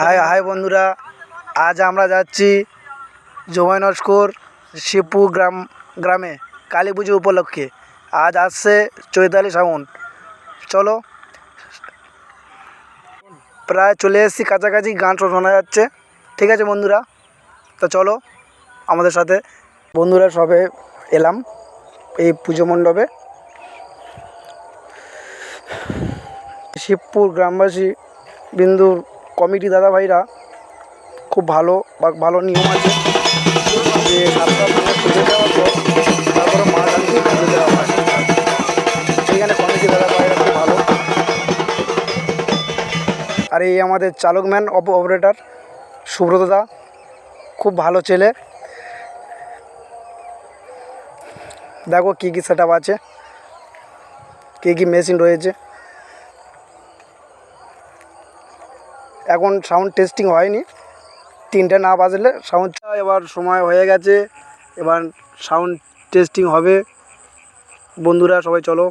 High high বন্ধুরা, আজ আমরা যাচ্ছি জমাই নস্কর শিবপুর গ্রাম, গ্রামে, কালী পুজো উপলক্ষে। আজ আসছে চৈতালি সাউন্ড চলো, প্রায় চলে এসেছি কাছাকাছি, গান শোনা যাচ্ছে। ঠিক আছে বন্ধুরা, তো চলো আমাদের সাথে। বন্ধুরা সবে এলাম এই পুজো মণ্ডপে। শিবপুর গ্রামবাসী বিন্দুর কমিটি দাদা ভাইরা খুব ভালো বা ভালো নিয়ম আছে। যে কমিটি খুব ভালো। আর এই আমাদের চালক ম্যান অপারেটার সুব্রত দা, খুব ভালো ছেলে। দেখো কী কী সেট আছে, কী কী মেশিন রয়েছে। এখন সাউন্ড টেস্টিং হয়নি। তিনটে না বাজলে সাউন্ড এবার সময় হয়ে গেছে। এবার সাউন্ড টেস্টিং হবে। বন্ধুরা সবাই চলো।